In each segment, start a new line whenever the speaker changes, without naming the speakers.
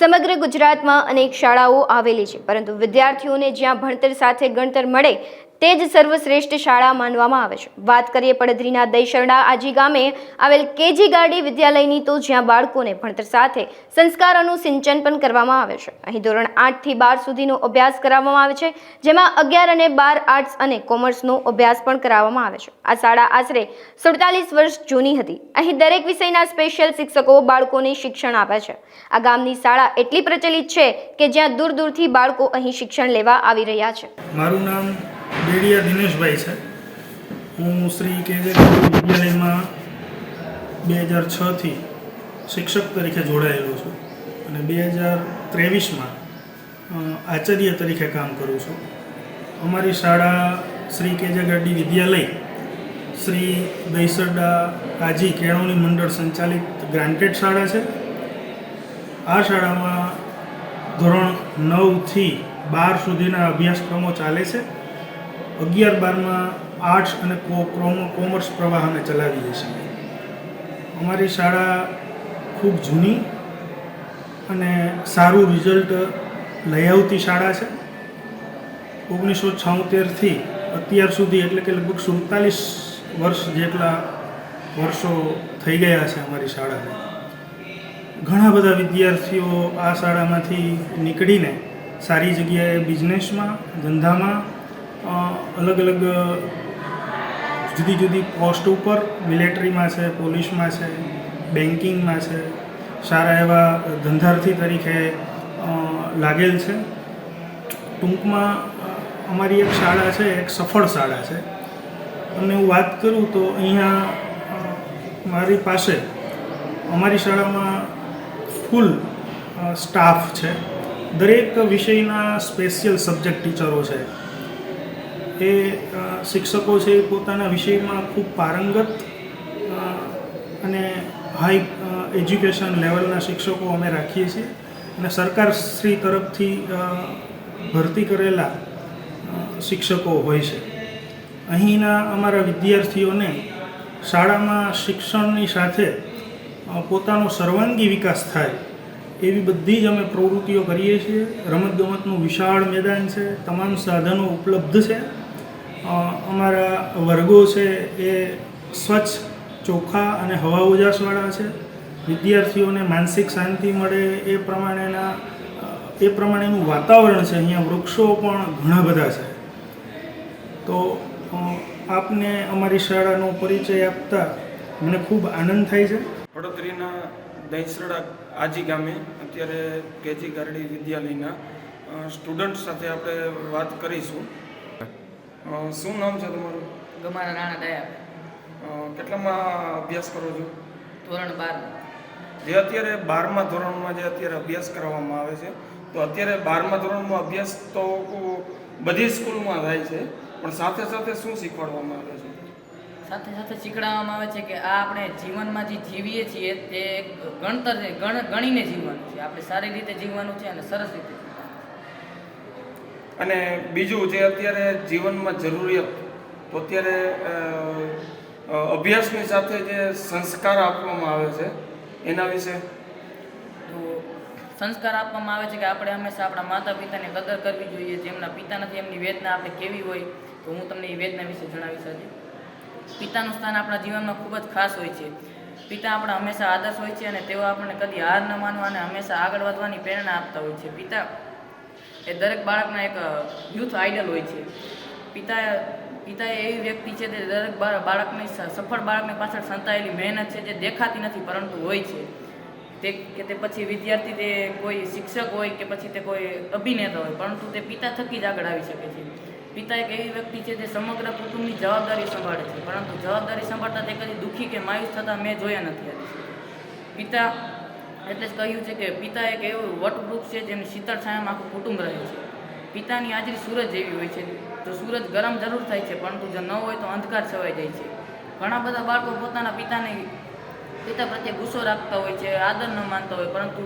સમગ્ર ગુજરાતમાં અનેક શાળાઓ આવેલી છે. પરંતુ વિદ્યાર્થીઓને જ્યાં ભણતર સાથે ગણતર મળે તે જ સર્વશ્રેષ્ઠ શાળા માનવામાં આવે છે. વાત કરીએ પડધરીના દહીશરડા આજી ગામે આવેલ કેજી ગાડી વિદ્યાલયની તો જ્યાં બાળકોને ભણતર સાથે સંસ્કારોનું સિંચન પણ કરવામાં આવે છે. અહીં ધોરણ આઠથી બાર સુધીનો અભ્યાસ કરાવવામાં આવે છે, જેમાં અગિયાર અને બાર આર્ટ્સ અને કોમર્સનો અભ્યાસ પણ કરાવવામાં આવે છે. આ શાળા આશરે સુડતાલીસ વર્ષ જૂની હતી. અહીં દરેક વિષયના સ્પેશિયલ શિક્ષકો બાળકોને શિક્ષણ આપે છે. આ ગામની શાળા એટલી પ્રચલિત છે કે જ્યાં દૂર દૂરથી બાળકો અહીં શિક્ષણ લેવા આવી રહ્યા છે.
મારું નામ બેડિયા દિનેશભાઈ છે. હું શ્રી કેજે વિદ્યાલયમાં બે હજાર છથી શિક્ષક તરીકે જોડાયેલો છું અને બે હજાર ત્રેવીસમાં આચાર્ય તરીકે કામ કરું છું. અમારી શાળા શ્રી કેજે ગાડી વિદ્યાલય, શ્રી દહીસરડા કાજી કેળવણી મંડળ સંચાલિત ગ્રાન્ટેડ શાળા છે. આ શાળામાં ધોરણ નવથી બાર સુધીના અભ્યાસક્રમો ચાલે છે. અગિયાર, બારમાં આર્ટ્સ અને કોમર્સ પ્રવાહ અમે ચલાવીએ છીએ અમારી શાળા ખૂબ જૂની અને સારું રિઝલ્ટ લઈ આવતી શાળા છે. ઓગણીસો છોતેરથી અત્યાર સુધી એટલે કે લગભગ સુડતાલીસ વર્ષ જેટલા વર્ષો થઈ ગયા છે અમારી શાળાને ઘણા બધા વિદ્યાર્થીઓ આ શાળામાંથી નીકળીને સારી જગ્યાએ બિઝનેસમાં ધંધામાં અલગ અલગ જુદી જુદી પોસ્ટ ઉપર મિલિટરીમાં છે, પોલીસમાં છે, બેન્કિંગમાં છે, સારા એવા ધંધાર્થી તરીકે લાગેલ છે. ટૂંકમાં અમારી એક શાળા છે, એક સફળ શાળા છે. અને હું વાત કરું તો અહીંયા મારી પાસે, અમારી શાળામાં ફૂલ સ્ટાફ છે. દરેક વિષયના સ્પેશિયલ સબ્જેક્ટ ટીચરો છે. એ શિક્ષકો છે એ પોતાના વિષયમાં ખૂબ પારંગત અને હાઈ એજ્યુકેશન લેવલના શિક્ષકો અમે રાખીએ છીએ. અને સરકાર શ્રી તરફથી ભરતી કરેલા શિક્ષકો હોય છે. અહીંના અમારા વિદ્યાર્થીઓને શાળામાં શિક્ષણની સાથે પોતાનો સર્વાંગી વિકાસ થાય, એવી બધી જ અમે પ્રવૃત્તિઓ કરીએ છીએ. રમતગમતનું વિશાળ મેદાન છે, તમામ સાધનો ઉપલબ્ધ છે. અમારા વર્ગો છે એ સ્વચ્છ, ચોખ્ખા અને હવા ઉજાસવાળા છે. વિદ્યાર્થીઓને માનસિક શાંતિ મળે એ પ્રમાણેના એ પ્રમાણેનું વાતાવરણ છે. અહીંયા વૃક્ષો પણ ઘણા બધા છે. તો આપને અમારી શાળાનો પરિચય આપતા મને ખૂબ આનંદ થાય છે.
વડોદરીના દહીસરડા આજી ગામે, અત્યારે કેજી ગારડી વિદ્યાલયના સ્ટુડન્ટ સાથે આપણે વાત કરીશું. શું નામ છે તમારું?
ગમારા રાણા દયા.
કેટલામાં અભ્યાસ કરો છો?
ધોરણ બાર.
જે અત્યારે બારમા ધોરણમાં જે અત્યારે અભ્યાસ કરવામાં આવે છે તો અત્યારે બારમા ધોરણમાં અભ્યાસ તો બધી સ્કૂલમાં થાય છે પણ સાથે સાથે શું શીખવાડવામાં આવે છે?
સાથે સાથે શીખડાવવામાં આવે છે કે આ આપણે જીવનમાં જે જીવીએ છીએ તે ગણતર છે ગણ ગણીને જીવવાનું છે. આપણે સારી રીતે જીવવાનું છે અને સરસ રીતે
અને બીજું જે અત્યારે જીવનમાં જરૂરિયાત, તો અત્યારે અભ્યાસની સાથે જે સંસ્કાર આપવામાં આવે છે, એના વિશે?
તો સંસ્કાર આપવામાં આવે છે કે આપણે હંમેશા આપણા માતા પિતાની કદર કરવી જોઈએ જેમના પિતા નથી, એમની વેદના આપણે કેવી હોય, તો હું તમને એ વેદના વિશે જણાવીશ આજે. પિતાનું સ્થાન આપણા જીવનમાં ખૂબ જ ખાસ હોય છે. પિતા આપણા હંમેશા આદર્શ હોય છે અને તેઓ આપણને કદી હાર ન માનવા અને હંમેશા આગળ વધવાની પ્રેરણા આપતા હોય છે. પિતા એ દરેક બાળકના એક યુથ આઇડલ હોય છે. પિતા પિતા એવી વ્યક્તિ છે તે દરેક બાળકની સફળ બાળકની પાછળ સંતાયેલી મહેનત છે જે દેખાતી નથી પરંતુ હોય છે. તે, કે તે પછી વિદ્યાર્થી તે કોઈ શિક્ષક હોય કે પછી તે કોઈ અભિનેતા હોય, પરંતુ તે પિતા થકી જ આગળ આવી શકે છે. પિતા એક એવી વ્યક્તિ છે જે સમગ્ર કુટુંબની જવાબદારી સંભાળે છે, પરંતુ જવાબદારી સંભાળતા તે કદી દુઃખી કે માયુસ થતાં મેં જોયા નથી. પિતા એટલે જ કહ્યું છે કે પિતા એક એવું વટવૃક્ષ છે જેની શીતળ છાયામાં આખું કુટુંબ રહે છે. પિતાની હાજરી સૂરજ જેવી હોય છે. તો સૂરજ ગરમ જરૂર થાય છે, પરંતુ જો ન હોય તો અંધકાર છવાઈ જાય છે. ઘણા બધા બાળકો પોતાના પિતાને, પિતા પ્રત્યે ગુસ્સો રાખતા હોય છે, આદર ન માનતા હોય, પરંતુ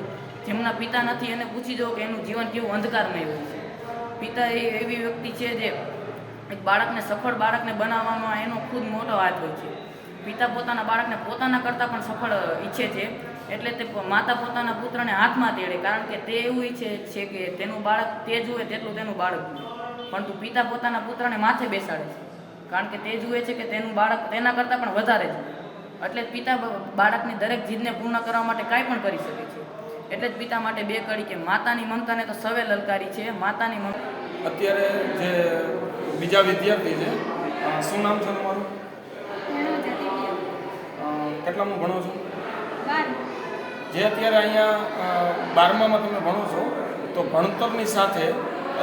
જેમના પિતા નથી એને પૂછી જવું કે એનું જીવન કેવું અંધકારમય હોય છે. પિતા એ એવી વ્યક્તિ છે જે એક બાળકને, સફળ બાળકને બનાવવામાં એનો ખુદ મોટો હાથ હોય છે. પિતા પોતાના બાળકને પોતાના કરતાં પણ સફળ ઈચ્છે છે. એટલે તે માતા પોતાના પુત્રને હાથમાં તેડે કારણ કે તે એવું ઈચ્છે છે કે તેનું બાળક તે જુએ તેટલું તેનું બાળક જુએ. પરંતુ પિતા પોતાના પુત્રને માથે બેસાડે છે. કારણ કે તે જુએ છે કે તેનું બાળક તેના કરતાં પણ વધારે છે એટલે જ પિતા બાળકની દરેક જીદને પૂર્ણ કરવા માટે કાંઈ પણ કરી શકે છે. એટલે જ પિતા માટે બે કડી કે માતાની મમતાને તો સવે લલકારી છે માતાની મમતા
અત્યારે જે બીજા વિદ્યાર્થી છે શું નામ છે તમારું? કેટલામું ભણો છો? જે અત્યારે અહીંયા બારમામાં તમે ભણો છો, તો ભણતરની સાથે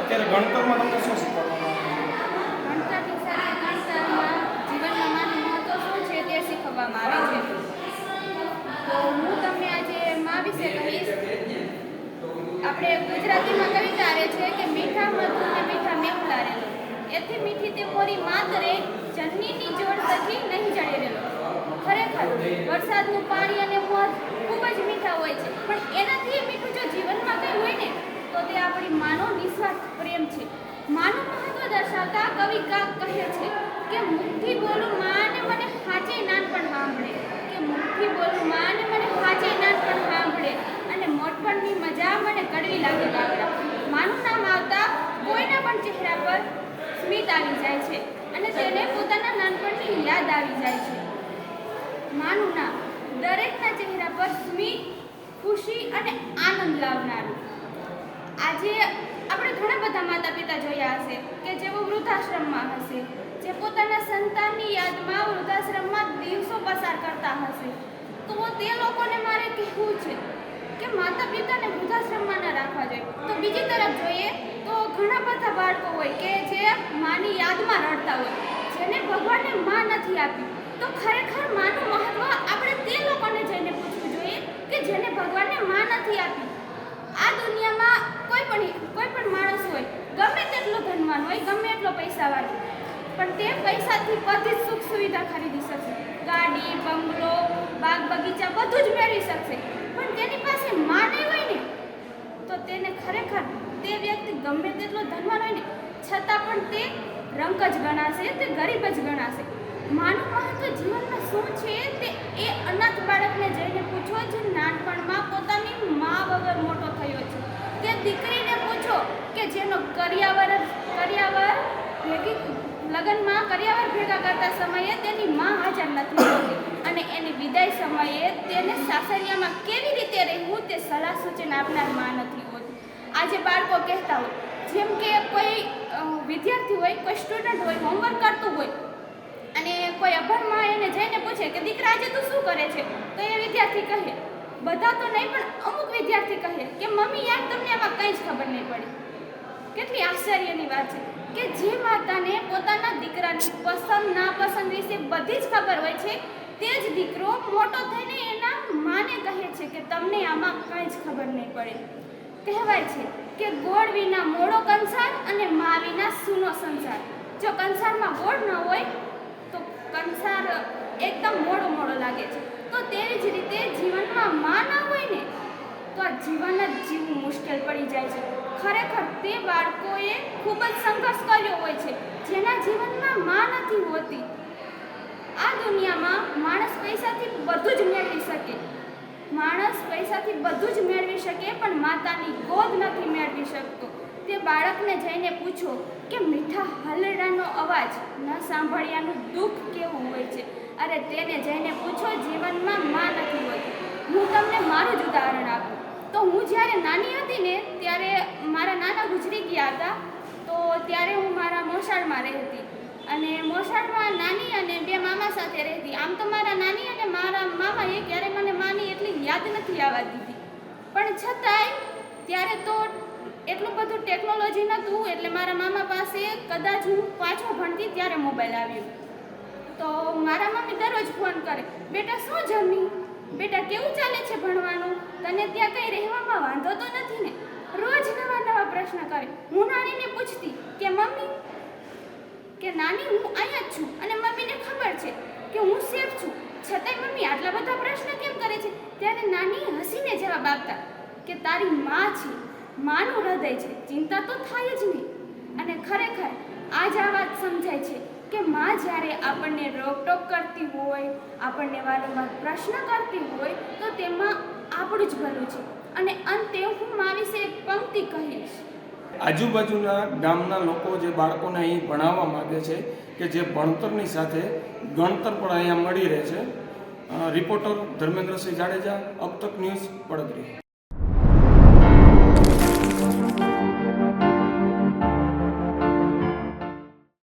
અત્યારે ગણતરમાં તમને શું શીખવાડવામાં આવે છે?
ગણતરની સાથે ગણતરમાં જીવનમાં માનું મહત્વ શું છે તે શીખવવામાં આવે છે. તો હું તમને આજે મા વિશે કહીશ. આપણે ગુજરાતીમાં કવિતા આવે છે કે મીઠા મધુ ને મીઠા મેહુલા રેલો એથી મીઠી તે મોરી માતરે જનનીની જોડ સખી નહીં જડે રેલો. ખરેખર વરસાદનું પાણી અને મધ ખૂબ જ મીઠા હોય છે. પણ એનાથી મીઠું જો જીવનમાં કંઈ હોય ને, તો તે આપણી માનો નિસ્વાર્થ પ્રેમ છે. માનું મહત્વ દર્શાવતા કવિ કાક કહે છે કે મુખથી બોલું માને મને સાચે નાનપણ સાંભળે. કે મુખથી બોલું માને મને સાચે નાનપણ સાંભળે. અને મોટપણની મજા મને કડવી લાગે લાગડા માનું નામ આવતા કોઈના પણ ચહેરા પર સ્મિત આવી જાય છે. અને તેને પોતાના નાનપણની યાદ આવી જાય છે. માનું નામ દરેકના ચહેરા પર સ્મિત, ખુશી અને આનંદ લાવનારું. આજે આપણે ઘણા બધા માતા પિતા જોયા હશે કે જેઓ વૃદ્ધાશ્રમમાં હશે, જે પોતાના સંતાનની યાદમાં વૃદ્ધાશ્રમમાં દિવસો પસાર કરતા હશે. તો તે લોકોને મારે કહેવું છે કે માતા પિતાને વૃદ્ધાશ્રમમાં ન રાખવા જોઈએ. તો બીજી તરફ જોઈએ તો ઘણા બધા બાળકો હોય કે જે માની યાદમાં રડતા હોય, જેને ભગવાનને માં નથી આપી. તો ખરેખર માનું મહત્વ આપણે તે લોકોને જઈને પૂછવું જોઈએ કે જેને ભગવાનને માં નથી આપી. આ દુનિયામાં કોઈ પણ કોઈ પણ માણસ હોય, ગમે તેટલો ધનવાન હોય, ગમે એટલો પૈસાવાળો પણ તે પૈસાથી બધી જ સુખ સુવિધા ખરીદી શકશે. ગાડી, બંગલો બાગ બગીચા બધું જ મેળવી શકશે. પણ તેની પાસે માં હોય ને, તો તેને ખરેખર તે વ્યક્તિ ગમે તેટલો ધનવાન હોય ને, છતાં પણ તે રંક જ ગણાશે, તે ગરીબ જ ગણાશે. માનું મહત્વ જીવનમાં શું છે તે એ અનાથ બાળકને જઈને પૂછો. જે નાનપણમાં પોતાની મા વગર મોટો થયો છે. તે દીકરીને પૂછો કે જેનો કરિયાવર કરિયાવર ભેગી, લગ્નમાં કરિયાવર ભેગા કરતા સમયે તેની મા હાજર નથી હોતી. અને એની વિદાય સમયે તેને સાસરિયામાં કેવી રીતે રહેવું તે સલાહ સૂચન આપનાર મા નથી હોતી. આજે બાળકો કહેતા હોય, જેમ કોઈ વિદ્યાર્થી હોય, કોઈ સ્ટુડન્ટ હોય હોમવર્ક કરતું હોય કોઈ અભણમાં એને જઈને પૂછે કે દીકરા આજે તું શું કરે છે? તો એ વિદ્યાર્થી કહે, બધા તો નહીં, પણ અમુક વિદ્યાર્થી કહે કે, મમ્મી, યાર, તમને આમાં કંઈ જ ખબર નહીં પડી. કેટલી આશ્ચર્યની વાત છે કે જે માતાને પોતાના દીકરાની પસંદ, નાપસંદ વિશે બધી જ ખબર હોય છે, તે જ દીકરો મોટો થઈને એના માને કહે છે કે, તમને આમાં કંઈ જ ખબર નહીં પડે. કહેવાય છે કે ગોળ વિના મોડો કંસાર અને મા વિના સૂનો સંસાર. જો કંસારમાં ગોળ ન હોય કંસાર એકદમ મોડો મોડો લાગે છે. તો તેવી જ રીતે જીવનમાં માં ના હોય ને, તો આ જીવન જ જીવવું મુશ્કેલ પડી જાય છે. ખરેખર તે બાળકોએ ખૂબ જ સંઘર્ષ કર્યો હોય છે, જેના જીવનમાં માં નથી હોતી. આ દુનિયામાં માણસ પૈસાથી બધું જ મેળવી શકે. માણસ પૈસાથી બધું જ મેળવી શકે, પણ માતાની ગોદ નથી મેળવી શકતો. તે બાળકને જઈને પૂછો કે મીઠા હલડાનો અવાજ ન સાંભળ્યાનું દુઃખ કેવું હોય છે? અરે તેને જઈને પૂછો, જીવનમાં માં નથી હોતી. હું તમને મારું જ ઉદાહરણ આપું. તો હું જ્યારે નાની હતી ને, ત્યારે મારા નાના ગુજરી ગયા હતા, તો ત્યારે હું મારા મોસાળમાં રહેતી. અને મોસાળમાં નાની અને બે મામા સાથે રહેતી. આમ તો મારા નાની અને મારા મામાએ ક્યારે મને માની એટલી યાદ નથી આવવા દીધી પણ છતાંય, ત્યારે તો એટલું બધું ટેકનોલોજી નહોતું એટલે મારા મામા પાસે કદાચ હું પાછો ભણતી ત્યારે મોબાઈલ આવ્યો. તો મારા મમ્મી દરરોજ ફોન કરે, બેટા, શું જમી? બેટા, કેવું ચાલે છે ભણવાનું? તને ત્યાં કંઈ રહેવામાં વાંધો તો નથી ને? રોજ નવા નવા પ્રશ્ન કરે. હું નાનીને પૂછતી કે, મમ્મી, કે નાની હું અહીંયા જ છું? અને મમ્મીને ખબર છે કે હું સેફ છું. છતાંય મમ્મી આટલા બધા પ્રશ્ન કેમ કરે છે? ત્યારે નાની હસીને જવાબ આપતા કે, તારી માં છે. માનું હૃદય છે, ચિંતા તો થાય જ નહીં. અને ખરેખર, આજ આ વાત સમજાય છે કે માં જ્યારે આપણને રોકટોક કરતી હોય, આપણને વારંવાર પ્રશ્ન કરતી હોય, તો તેમાં આપણું જ ભલું છે. અને અંતે હું મા વિશે એક પંક્તિ કહીશ.
આજુબાજુના ગામના લોકો જે બાળકોને અહીં ભણાવવા માગે છે, કે જે ભણતરની સાથે ગણતર પણ અહીંયા મળી રહે છે. રિપોર્ટર ધર્મેન્દ્રસિંહ જાડેજા, અબ તક ન્યૂઝ પડદરી